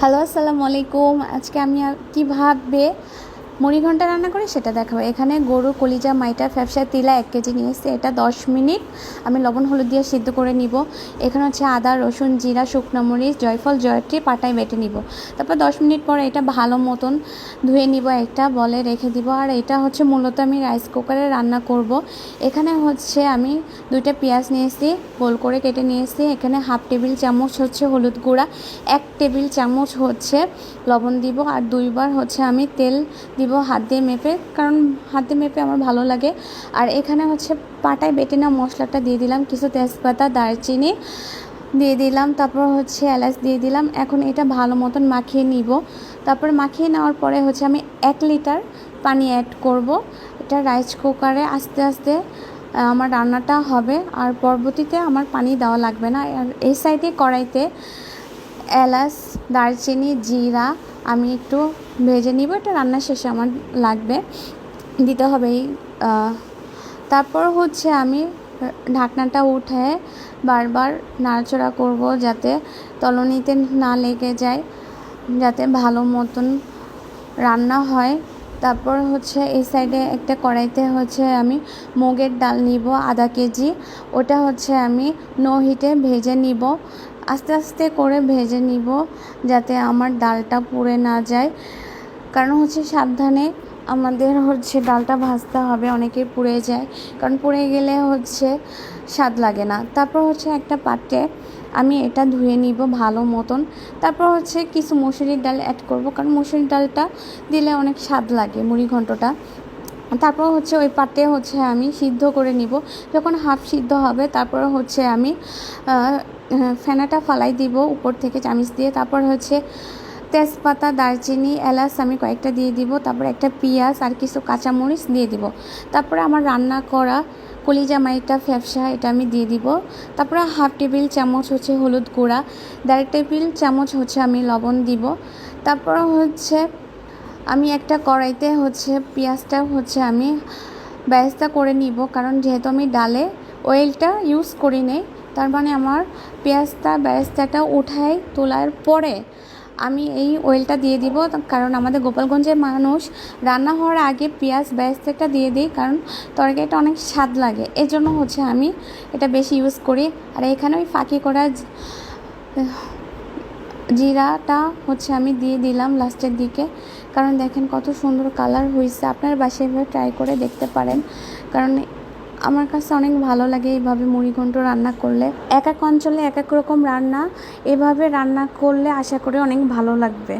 Hello আসসালামু আলাইকুম। আজকে আমি কীভাবে মুড়ি ঘণ্টা রান্না করে সেটা দেখাবো। এখানে গরু, কলিজা, মাইটা, ফ্যাপসা, তিলা এক কেজি নিয়ে এসেছি। এটা দশ মিনিট। আমি লবণ, হলুদ দিয়ে সিদ্ধ করে নিব। এখানে হচ্ছে আদা, রসুন, জিরা, শুকনো মরিচ, জয়ফল, জয়ত্রী পাটায় বেটে নিব। তারপর দশ মিনিট পরে এটা ভালো মতন ধুয়ে নিব একটা বলে রেখে দিব। আর এটা হচ্ছে মূলত আমি রাইস কুকারে রান্না করব। এখানে হচ্ছে আমি দুইটা পেঁয়াজ নিয়েছি গোল করে কেটে নিয়েছি এখানে হাফ টেবিল চামচ হচ্ছে হলুদ গুঁড়া, এক টেবিল চামচ হচ্ছে লবণ দিব। আর দুইবার হচ্ছে আমি তেল দিব। হাত দিয়ে মেপে, কারণ হাত দিয়ে মেপে আমার ভালো লাগে। আর এখানে হচ্ছে পাটায় বেটে নেওয়া মশলাটা দিয়ে দিলাম, কিছু তেজপাতা, দারচিনি দিয়ে দিলাম, তারপর হচ্ছে এলাচ দিয়ে দিলাম। এখন এটা ভালো মতন মাখিয়ে নিব। তারপর মাখিয়ে নেওয়ার পরে হচ্ছে আমি এক লিটার পানি অ্যাড করব। এটা রাইস কুকারে আস্তে আস্তে আমার রান্নাটা হবে। আর পরবর্তীতে আমার পানি দেওয়া লাগবে না। আর এই সাইডে কড়াইতে এলাচ, দারচিনি, জিরা আমি একটু ভেজে নিব, এটা রান্না শেষে আমার লাগবে। দিতে হবে, এই তারপর হচ্ছে আমি ঢাকনাটা উঠে বারবার নাড়াচড়া করব যাতে তলনিতে না লেগে যায়, যাতে ভালো মতন রান্না হয়। তারপর হচ্ছে এই সাইডে একটা কড়াইতে হচ্ছে আমি মুগের ডাল নিব আধা কেজি, ওটা হচ্ছে আমি নো হিটে ভেজে নিব। আস্তে আস্তে করে ভেজে নিব যাতে আমার ডালটা পুড়ে না যায়। কারণ হচ্ছে সাবধানে আমাদের হচ্ছে ডালটা ভাজতে হবে, অনেকেই পুড়ে যায়। কারণ পুড়ে গেলে হচ্ছে স্বাদ লাগে না। তারপর হচ্ছে একটা পাত্রে আমি এটা ধুয়ে নিব ভালো মতন। তারপর হচ্ছে কিছু মুসুরির ডাল অ্যাড করব, কারণ মুসুরির ডালটা দিলে অনেক স্বাদ লাগে মুড়ি ঘন্টটা। তারপর হচ্ছে ওই পাটে হচ্ছে আমি সিদ্ধ করে নিব। যখন হাফ সিদ্ধ হবে, তারপর হচ্ছে আমি ফেনাটা ফালাই দিব উপর থেকে চামিচ দিয়ে। তারপর হচ্ছে তেজপাতা, দারচিনি, এলাচ আমি কয়েকটা দিয়ে দিব। তারপর একটা পেঁয়াজ আর কিছু কাঁচামরিচ দিয়ে দিব। তারপরে আমার রান্না করা কলিজা মাইটা, ফ্যাপসা, এটা আমি দিয়ে দিব। তারপরে হাফ টেবিল চামচ হচ্ছে হলুদ গুঁড়া, দেড় টেবিল চামচ হচ্ছে আমি লবণ দিব। তারপর হচ্ছে আমি একটা কড়াইতে হচ্ছে পেঁয়াজটা হচ্ছে আমি ব্যস্তা করে নিব, কারণ যেহেতু আমি ডালে অয়েলটা ইউজ করি নেই তার মানে আমার পেঁয়াজটা ব্যস্তাটা উঠাই তোলার পরে আমি এই অয়েলটা দিয়ে দিব। কারণ আমাদের গোপালগঞ্জের মানুষ রান্না হওয়ার আগে পেঁয়াজ ব্যস্তাটা দিয়ে দিই কারণ তরকারিটা অনেক স্বাদ লাগে। এজন্য হচ্ছে আমি এটা বেশি ইউজ করি। আর এখানে ওই ফাঁকি করা জিরাটা হচ্ছে আমি দিয়ে দিলাম লাস্টের দিকে। কারণ দেখেন কত সুন্দর কালার হয়েছে আপনার বাসায় ট্রাই করে দেখতে পারেন। কারণ আমার কাছে অনেক ভালো লাগে এইভাবে মুড়িঘণ্ট রান্না করলে। এক এক অঞ্চলে এক এক রকম রান্না, এভাবে রান্না করলে আশা করি অনেক ভালো লাগবে।